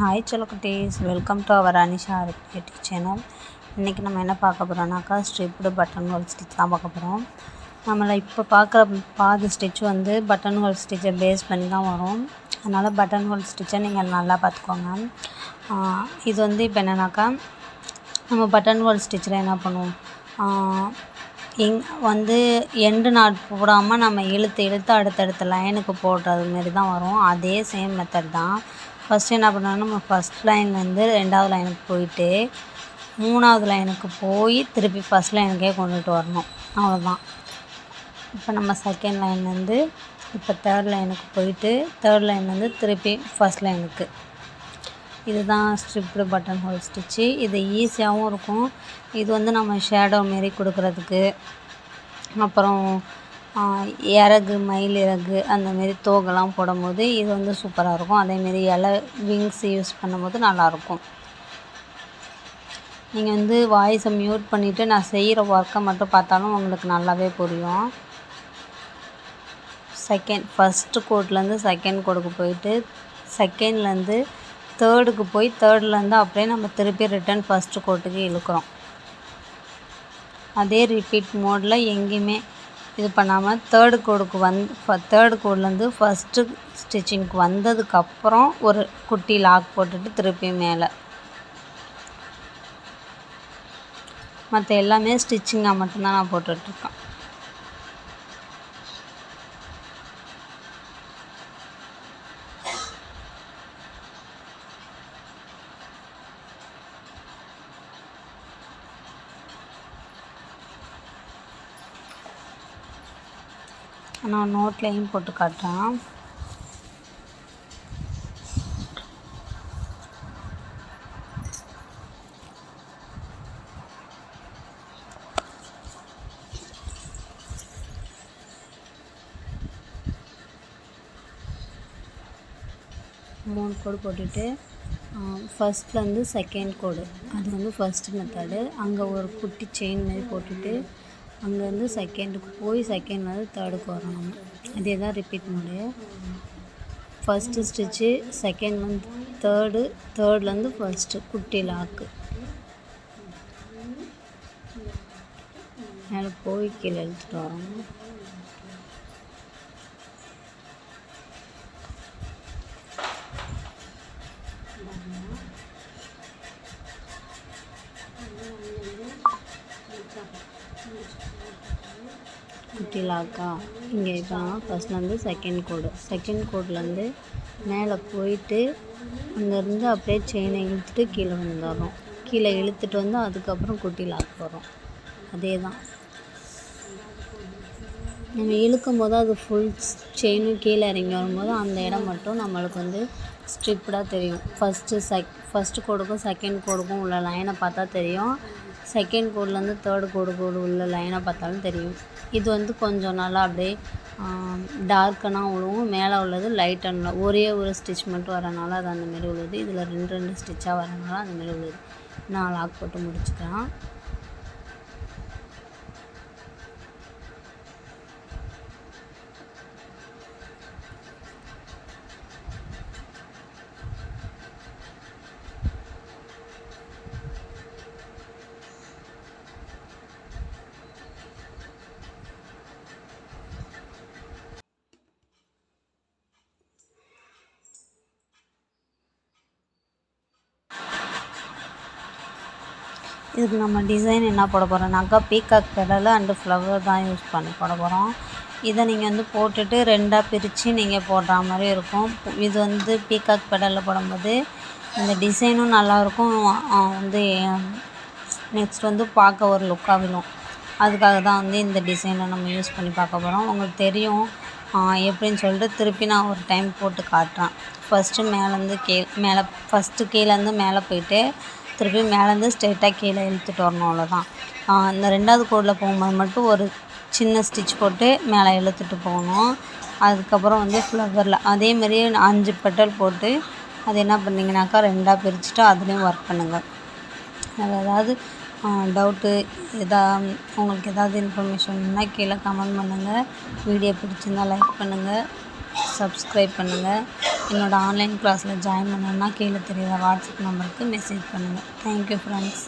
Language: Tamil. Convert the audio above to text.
Hi செல்லக்குட்டீஸ் welcome to our Anisha YouTube channel இன்றைக்கி நம்ம என்ன பார்க்க போகிறோம்னாக்கா ஸ்ட்ரிப்டு பட்டன் ஹோல் ஸ்டிச் தான் பார்க்க போகிறோம் நம்மளை இப்போ பார்க்குற பாதி ஸ்டிச் வந்து பட்டன் ஹோல் ஸ்டிச்சை பேஸ் பண்ணி தான் வரும். அதனால் பட்டன் ஹோல் ஸ்டிச்சை நீங்கள் நல்லா பார்த்துக்கோங்க. இது வந்து இப்போ என்னென்னாக்கா நம்ம பட்டன் ஹோல் ஸ்டிச்சில் என்ன பண்ணுவோம்? இங் எங் வந்து எண்டு நாட் போடாமல் நம்ம இழுத்து இழுத்து அடுத்தடுத்த லைனுக்கு போடுறது மாரி தான் வரும். அதே சேம் மெத்தட் தான். ஃபஸ்ட்டு என்ன பண்ணணும் நம்ம ஃபஸ்ட் லைன்லேருந்து ரெண்டாவது லைனுக்கு போயிட்டு மூணாவது லைனுக்கு போய் திருப்பி ஃபஸ்ட் லைனுக்கே கொண்டுட்டு வரணும். அவ்வளோதான் இப்போ நம்ம செகண்ட் லைன்லேருந்து இப்போ தேர்ட் லைனுக்கு போயிட்டு தேர்ட் லைன்லேருந்து திருப்பி ஃபஸ்ட் லைனுக்கு இதுதான் ஸ்ட்ரிப்டு பட்டன் ஹோல் ஸ்டிச்சு இது ஈஸியாகவும் இருக்கும். இது வந்து நம்ம ஷேடோ மாரி கொடுக்குறதுக்கு. அப்புறம் இறகு மயில் இறகு அந்த மாரி தோகெல்லாம் போடும்போது இது வந்து சூப்பராக இருக்கும். அதேமாரி இலை விங்ஸ் யூஸ் பண்ணும்போது நல்லாயிருக்கும் நீங்கள் வந்து வாய்ஸை மியூட் பண்ணிவிட்டு நான் செய்கிற ஒர்க்கை மட்டும் பார்த்தாலும் உங்களுக்கு நல்லாவே புரியும். செகண்ட் ஃபஸ்ட்டு கோட்லேருந்து செகண்ட் கோடுக்கு போயிட்டு செகண்ட்லேருந்து தேர்டுக்கு போய் தேர்ட்லேருந்து அப்படியே நம்ம திருப்பி ரிட்டன் ஃபஸ்ட்டு கோட்டுக்கு இழுக்கிறோம். அதே ரிப்பீட் மோடில் எங்கேயுமே இது பண்ணாமல் தேர்டு கோடுக்கு வந் தேர்டு கோட்லேருந்து ஃபஸ்ட்டு ஸ்டிச்சிங்க்கு வந்ததுக்கப்புறம் ஒரு குட்டி லாக் போட்டுட்டு திருப்பி மேலே. மற்ற எல்லாமே ஸ்டிச்சிங்காக மட்டும்தான் நான் போட்டுட்ருக்கேன் நான் நோட்லேயும் போட்டு காட்டுறேன். மூணு கோடு போட்டுட்டு ஃபஸ்ட்லேருந்து செகண்ட் கோடு. அது வந்து ஃபஸ்ட்டு மெத்தடு அங்கே ஒரு குட்டி செயின் மாதிரி போட்டுட்டு அங்கேருந்து செகண்டுக்கு போய் செகண்ட்லேருந்து தேர்டுக்கு வரணும். இதே அதே தான் ரிப்பீட் மோடு ஃபஸ்ட்டு ஸ்டிச்சு செகண்ட்லேருந்து தேர்டு தேர்ட்லேருந்து ஃபஸ்ட்டு குட்டி லாக்கு மேலே போய் கீழே இழுத்துட்டு வரணும். குட்டி லாக்கா இங்கே இப்போ ஃபஸ்ட்லேருந்து செகண்ட் கோடு செகண்ட் கோட்லேருந்து மேலே போயிட்டு அங்கேருந்து அப்படியே செயினை இழுத்துட்டு கீழே வந்துடுறோம் கீழே இழுத்துட்டு வந்து அதுக்கப்புறம் குட்டி லாக் போகிறோம் அதே தான் நம்ம இழுக்கும் போது அது ஃபுல் செயினும் கீழே இறங்கி வரும்போது அந்த இடம் மட்டும் நம்மளுக்கு வந்து ஸ்ட்ரிப்டாக தெரியும். ஃபஸ்ட்டு செக் ஃபஸ்ட்டு கோடுக்கும் செகண்ட் கோடுக்கும் உள்ள லைனை பார்த்தா தெரியும். செகண்ட் கோட்லேருந்து தேர்டு கோடு கோடு உள்ள லைனை பார்த்தாலும் தெரியும். இது வந்து கொஞ்சம் நல்லா அப்படியே டார்க்கனாக விழுவும் மேலே உள்ளது லைட்டாக ஒரே ஒரு ஸ்டிச் மட்டும் வரனால அது அந்தமாரி உள்ளது இதில் ரெண்டு ரெண்டு ஸ்டிச்சாக வரனால அந்தமாரி உள்ளது நான் லாக் போட்டு முடிச்சுக்கலாம். இதுக்கு நம்ம டிசைன் என்ன போட போகிறோம்னாக்கா பீகாக் பெடல் அண்டு ஃப்ளவர் தான் யூஸ் பண்ணி போட போகிறோம் இதை நீங்கள் வந்து போட்டுட்டு ரெண்டாக பிரித்து நீங்கள் போடுற மாதிரி இருக்கும். இது வந்து பீகாக் பெடலில் போடும்போது இந்த டிசைனும் நல்லாயிருக்கும் வந்து நெக்ஸ்ட் வந்து பார்க்க ஒரு லுக்காக விழும். அதுக்காக தான் வந்து இந்த டிசைனை நம்ம யூஸ் பண்ணி பார்க்க போகிறோம் உங்களுக்கு தெரியும். எப்படின்னு சொல்லிட்டு திருப்பி நான் ஒரு டைம் போட்டு காட்டுறேன். ஃபஸ்ட்டு மேலேருந்து கீழே மேலே ஃபஸ்ட்டு கீழேருந்து மேலே போயிட்டு திருப்பி மேலேருந்து ஸ்ட்ரெயிட்டாக கீழே இழுத்துட்டு வரணும் அவ்வளோதான் இந்த ரெண்டாவது கோடில் போகும்போது மட்டும் ஒரு சின்ன ஸ்டிச் போட்டு மேலே இழுத்துட்டு போகணும். அதுக்கப்புறம் வந்து ஃப்ளவரில் அதேமாரி அஞ்சு பெட்டல் போட்டு அது என்ன பண்ணிங்கனாக்கா ரெண்டாக பிரிச்சுட்டு அதுலேயும் ஒர்க் பண்ணுங்கள் அதில் ஏதாவது டவுட்டு எதா உங்களுக்கு ஏதாவது இன்ஃபர்மேஷன் கீழே கமெண்ட் பண்ணுங்கள் வீடியோ பிடிச்சிருந்தா லைக் பண்ணுங்கள் சப்ஸ்கிரைப் பண்ணுங்கள் என்னோடய ஆன்லைன் கிளாஸில் ஜாயின் பண்ணணுன்னா கீழே தெரியாத வாட்ஸ்அப் நம்பருக்கு மெசேஜ் பண்ணுங்கள் தேங்க்யூ ஃப்ரெண்ட்ஸ்